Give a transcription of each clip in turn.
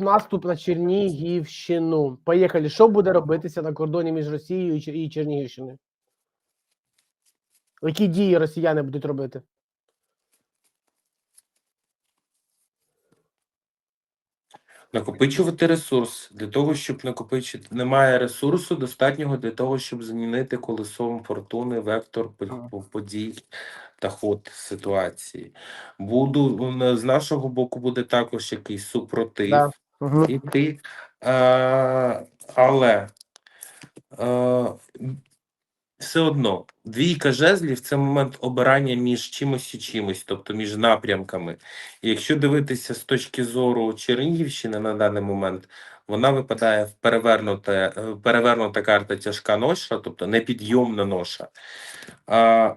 наступ на Чернігівщину. Поїхали. Що буде робитися на кордоні між Росією і Чер- і Чернігівщиною? Які дії росіяни будуть робити? Накопичувати ресурс для того, щоб накопичити. Немає ресурсу достатнього для того, щоб змінити колесом фортуни, вектор подій та ход ситуації. Буду з нашого боку буде також якийсь супротив Да. Угу. іти, е, але е, все одно двійка жезлів це момент обирання між чимось і чимось, тобто між напрямками. І якщо дивитися з точки зору Чернігівщини на даний момент, вона випадає в перевернуте, е, перевернута карта тяжка ноша, тобто непідйомна ноша. А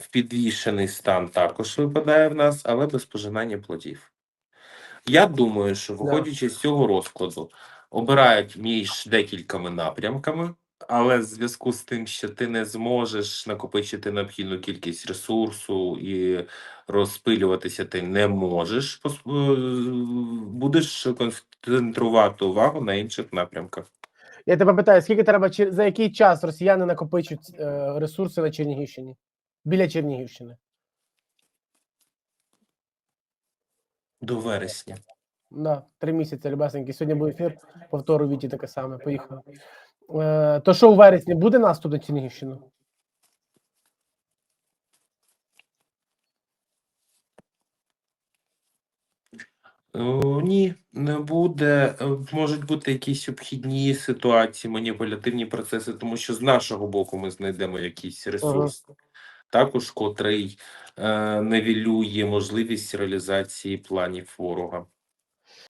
в підвішений стан також випадає в нас, але без пожинання плодів. Я думаю, що виходячи з цього розкладу, обирають між декількома напрямками, але в зв'язку з тим, що ти не зможеш накопичити необхідну кількість ресурсу і розпилюватися ти не можеш, е, будеш концентрувати увагу на інших напрямках. Я тебе питаю, скільки треба за який час росіяни накопичують е, ресурси на Чернігівщині? Біля Чернігівщини. До вересня. Да, три місяці, ребесеньки. Сьогодні був ефір, повтору Віті таке саме. Поїхали. Е, то що у вересні буде наступ на Чернігівщину? О, ні, не буде. Е, Можуть бути якісь обхідні ситуації, маніпулятивні процеси, тому що з нашого боку ми знайдемо якийсь ресурс, також котрий е, невілює можливість реалізації планів ворога.